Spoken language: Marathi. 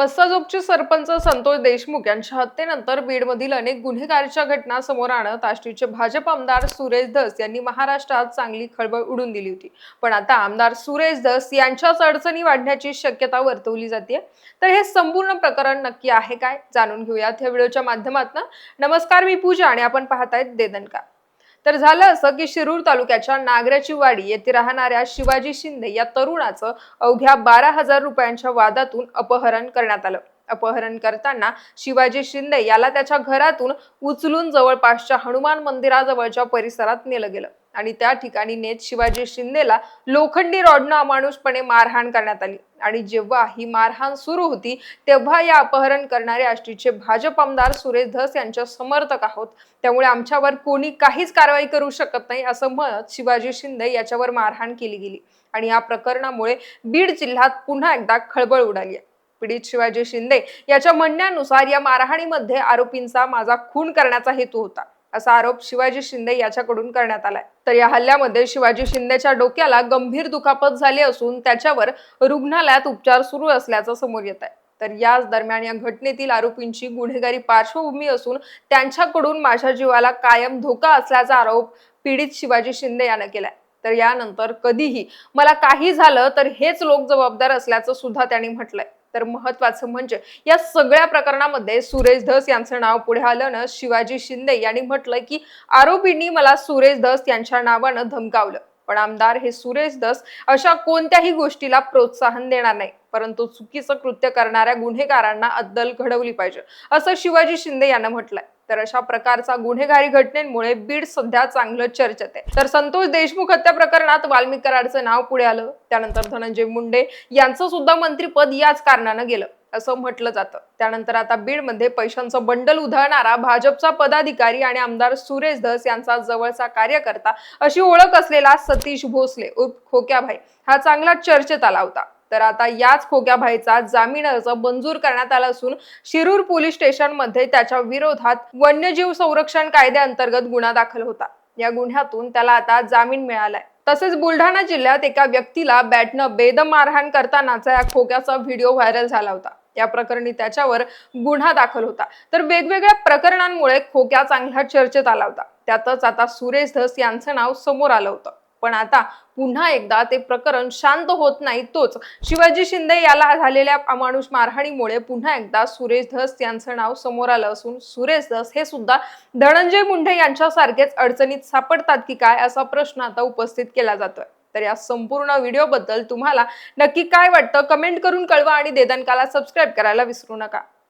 मस्साजोगचे सरपंच संतोष देशमुख यांच्या हत्येनंतर बीडमधील अनेक गुन्हेगारीच्या घटना समोर आणत आष्टीचे भाजप आमदार सुरेश धस यांनी महाराष्ट्रात चांगली खळबळ उडून दिली होती. पण आता आमदार सुरेश धस यांच्याच अडचणी वाढण्याची शक्यता वर्तवली जाते तर हे संपूर्ण प्रकरण नक्की आहे काय? जाणून घेऊयात या व्हिडिओच्या माध्यमातून. नमस्कार मी पूजा आणि आपण पाहतायत देदनकार तर झालं असं की शिरूर तालुक्याच्या नागऱ्याची वाडी येथे राहणाऱ्या शिवाजी शिंदे या तरुणाचं अवघ्या बारा हजार रुपयांच्या वादातून अपहरण करण्यात आलं. अपहरण करताना शिवाजी शिंदे याला त्याच्या घरातून उचलून जवळपासच्या हनुमान मंदिराजवळच्या परिसरात नेलं गेलं. आणि त्या ठिकाणी नेत शिवाजी शिंदेला लोखंडी रॉडनं अमानुषपणे मारहाण करण्यात आली. आणि जेव्हा ही मारहाण सुरू होती तेव्हा या अपहरण करणारे आष्टीचे भाजप आमदार सुरेश धस यांच्या समर्थक आहोत. त्यामुळे आमच्यावर कोणी काहीच कारवाई करू शकत नाही असं म्हणत शिवाजी शिंदे याच्यावर मारहाण केली गेली. आणि या प्रकरणामुळे बीड जिल्ह्यात पुन्हा एकदा खळबळ उडाली आहे. पीडित शिवाजी शिंदे याच्या म्हणण्यानुसार या मारहाणीमध्ये आरोपींचा माझा खून करण्याचा हेतू होता. असा आरोप शिवाजी शिंदे याच्याकडून करण्यात आलाय. तर या हल्ल्यामध्ये शिवाजी शिंदेच्या डोक्याला गंभीर दुखापत झाली असून त्याच्यावर रुग्णालयात उपचार सुरू असल्याचं समोर येत आहे. तर याच दरम्यान या घटनेतील आरोपींची गुन्हेगारी पार्श्वभूमी असून त्यांच्याकडून माझ्या जीवाला कायम धोका असल्याचा आरोप पीडित शिवाजी शिंदे यानं केलाय. तर यानंतर कधीही मला काही झालं तर हेच लोक जबाबदार असल्याचं सुद्धा त्यांनी म्हटलंय. तर महत्वाचं म्हणजे या सगळ्या प्रकरणामध्ये सुरेश धस यांचं नाव पुढे आलं ना शिवाजी शिंदे यांनी म्हटलं की आरोपींनी मला सुरेश धस यांच्या नावानं धमकावलं. पण आमदार हे सुरेश धस अशा कोणत्याही गोष्टीला प्रोत्साहन देणार नाही. परंतु चुकीचं कृत्य करणाऱ्या गुन्हेगारांना अद्दल घडवली पाहिजे असं शिवाजी शिंदे यांना म्हटलंय. तर अशा प्रकारचा गुन्हेगारी घटनेमुळे बीड सध्या चांगलं चर्चेत आहे. तर संतोष देशमुख हत्या प्रकरणात वाल्मिक कराडचं नाव पुढे आलं. त्यानंतर धनंजय मुंडे यांचं सुद्धा मंत्रीपद याच कारणानं गेलं असं म्हटलं जातं. त्यानंतर आता बीडमध्ये पैशांचं बंडल उधळणारा भाजपचा पदाधिकारी आणि आमदार सुरेश धस यांचा जवळचा कार्यकर्ता अशी ओळख असलेला सतीश भोसले उर्फ खोक्याभाई हा चांगला चर्चेत आला होता. तर आता याच खोक्याभाईचा जामीन अर्ज मंजूर करण्यात आला असून शिरूर पोलीस स्टेशनमध्ये त्याच्या विरोधात वन्यजीव संरक्षण कायद्याअंतर्गत गुन्हा दाखल होता. या गुन्ह्यातून त्याला आता जामीन मिळालाय. तसेच बुलढाणा जिल्ह्यात एका व्यक्तीला बॅटनं बेदम मारहाण करतानाचा या खोक्याचा व्हिडिओ व्हायरल झाला होता. या प्रकरणी त्याच्यावर गुन्हा दाखल होता. तर वेगवेगळ्या प्रकरणांमुळे खोक्या चांगल्या चर्चेत आला होता. त्यातच आता सुरेश धस यांचं नाव समोर आलं होतं. पण आता पुन्हा एकदा ते प्रकरण शांत होत नाही तोच. शिवाजी शिंदे याला झालेल्या अमानुष मारहाणीमुळे पुन्हा एकदा सुरेश धस यांचं नाव समोर आलं असून सुरेश धस हे सुद्धा धनंजय मुंढे यांच्यासारखेच अडचणीत सापडतात की काय असा प्रश्न आता उपस्थित केला जातोय. तर या संपूर्ण व्हिडिओबद्दल तुम्हाला नक्की काय वाटतं? कमेंट करून कळवा आणि देदनकाला सबस्क्राईब करायला विसरू नका.